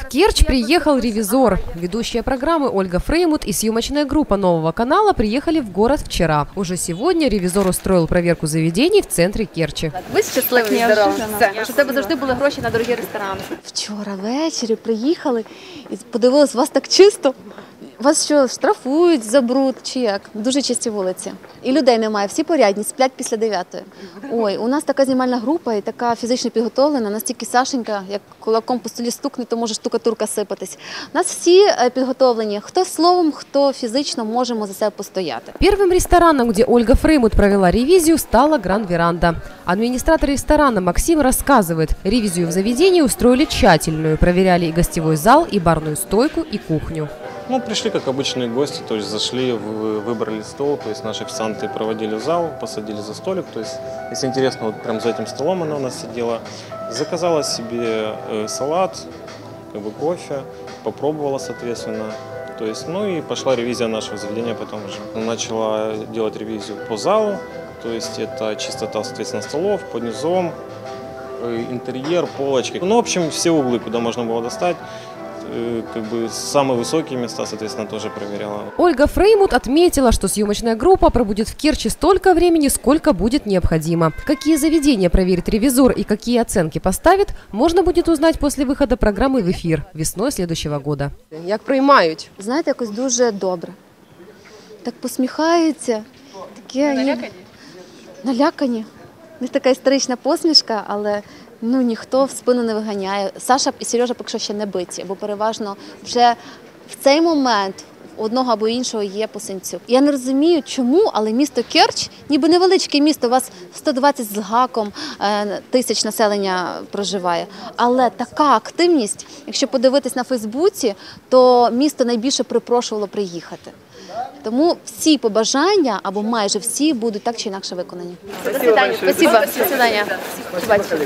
В Керчь приехал ревизор. Ведущая программы Ольга Фреймут и съемочная группа нового канала приехали в город вчера. Уже сегодня ревизор устроил проверку заведений в центре Керчи. Ви щасливі і здорові. Все. Щоб у тебе завжди були гроші на дорогі ресторани. Вчора ввечері приїхали і подивились, у вас так чисто. Вас що, штрафують за бруд чи як? Дуже чисті вулиці. І людей немає, всі порядні, сплять після дев'ятої. Ой, у нас така знімальна група і така фізично підготовлена, настільки Сашенька, як кулаком по столі стукне, то може штукатурка сипатись. У нас всі е, підготовлені, хто словом, хто фізично можемо за себе постояти. Первым рестораном, где Ольга Фреймут провела ревизию, стала Гранд Веранда. Администратор ресторана Максим рассказывает, ревизию в заведении устроили тщательную, проверяли и гостевой зал, и барную стойку, и кухню. Ну, пришли как обычные гости, то есть зашли, вы- выбрали стол, то есть наши официанты проводили зал, посадили за столик, то есть, если интересно, вот прям за этим столом она у нас сидела, заказала себе э, салат, как бы кофе, попробовала, соответственно, то есть, ну и пошла ревизия нашего заведения потом уже. Начала делать ревизию по залу, то есть это чистота, соответственно, столов, под низом, э, интерьер, полочки. Ну, в общем, все углы, куда можно было достать, как бы самые высокие места, соответственно, тоже проверяла. Ольга Фреймут отметила, что съемочная группа пробудет в Керчи столько времени, сколько будет необходимо. Какие заведения проверит ревизор и какие оценки поставит, можно будет узнать после выхода программы в эфир весной следующего года. Як приймають? Знаєте, якось дуже добре. Так посміхаються, таке налякані. Налякані. У них така історична посмішка, але ну ніхто в спину не виганяє. Саша і Сережа поки що ще не биті, бо переважно вже в цей момент одного або іншого є посинцюк. Я не розумію, чому, але місто Керч, ніби невеличке місто, у вас 120 з гаком е, тисяч населення проживає. Але така активність, якщо подивитись на Фейсбуці, то місто найбільше припрошувало приїхати. Тому всі побажання або майже всі будуть так чи інакше виконані. До свидання. Спасибо. До свидання. Побачимо.